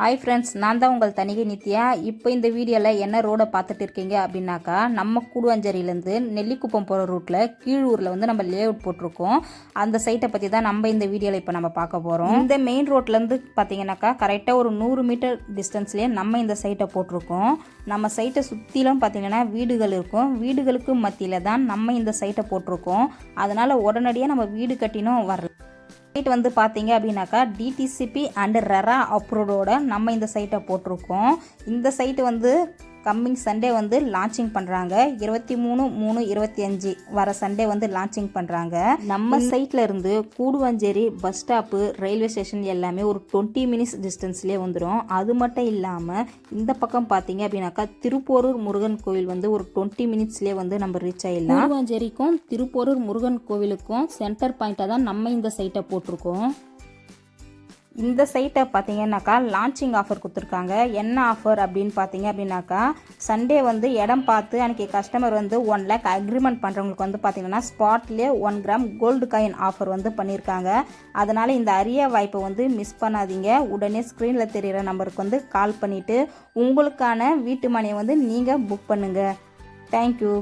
Hi friends நான் தான் உங்கள் தனிகை நித்யா. இப்போ இந்த வீடியோவில் என்ன ரோடை பார்த்துட்டு இருக்கீங்க அப்படின்னாக்கா நம்ம கூடுவாஞ்சேரியிலேருந்து நெல்லிக்குப்பம் போகிற ரூட்டில் கீழூரில் வந்து நம்ம லே அவுட் போட்டிருக்கோம். அந்த சைட்டை பற்றி தான் நம்ம இந்த வீடியோவில் இப்போ நம்ம பார்க்க போகிறோம் இந்த மெயின் ரோட்லேருந்து பார்த்தீங்கன்னாக்கா கரெக்டாக ஒரு நூறு மீட்டர் டிஸ்டன்ஸ்லேயே நம்ம இந்த சைட்டை போட்டிருக்கோம். நம்ம சைட்டை சுற்றிலும் பார்த்தீங்கன்னா வீடுகள் இருக்கும். வீடுகளுக்கு மத்தியில் தான் நம்ம இந்த சைட்டை போட்டிருக்கோம். அதனால் உடனடியாக நம்ம வீடு கட்டினும் வரலாம். சைட் வந்து பார்த்தீங்க அப்படின்னாக்கா டிடிசிபி அண்ட் ரெரா அப்ரூவோட நம்ம இந்த சைட்டை போட்டிருக்கோம். இந்த சைட்டு வந்து கம்மிங் சண்டே வந்து லான்ச்சிங் பண்ணுறாங்க இருபத்தி மூணு மூணு இருபத்தி அஞ்சு வர சண்டே வந்து லான்ச்சிங் பண்ணுறாங்க நம்ம சைட்டில் இருந்து Guduvanchery bus stop railway station எல்லாமே ஒரு டுவெண்ட்டி மினிட்ஸ் டிஸ்டன்ஸ்லேயே வந்துடும் அது மட்டும் இல்லாமல் இந்த பக்கம் பார்த்தீங்க அப்படின்னாக்கா திருப்போரூர் முருகன் கோவில் வந்து ஒரு டுவெண்ட்டி மினிட்ஸ்லேயே வந்து நம்ம ரீச் ஆயிடலாம். கூடுவாஞ்சேரிக்கும் திருப்போரூர் முருகன் கோவிலுக்கும் சென்டர் பாயிண்ட்டாக தான் நம்ம இந்த சைட்டை போட்டிருக்கோம். இந்த சைட்டை பார்த்தீங்கன்னாக்கா லான்ச்சிங் ஆஃபர் கொடுத்துருக்காங்க. என்ன ஆஃபர் அப்படின்னு பார்த்தீங்க அப்படின்னாக்கா சண்டே வந்து இடம் பார்த்து அன்றைக்கி கஸ்டமர் வந்து ஒன் லேக் அக்ரிமெண்ட் பண்ணுறவங்களுக்கு வந்து பார்த்தீங்கன்னா ஸ்பாட்லேயே one gram gold coin offer வந்து பண்ணியிருக்காங்க. அதனால் இந்த அரிய வாய்ப்பை வந்து மிஸ் பண்ணாதீங்க. உடனே ஸ்க்ரீனில் தெரிகிற நம்பருக்கு வந்து கால் பண்ணிவிட்டு உங்களுக்கான வீட்டு மனையை வந்து நீங்கள் புக் பண்ணுங்கள் தேங்க்யூ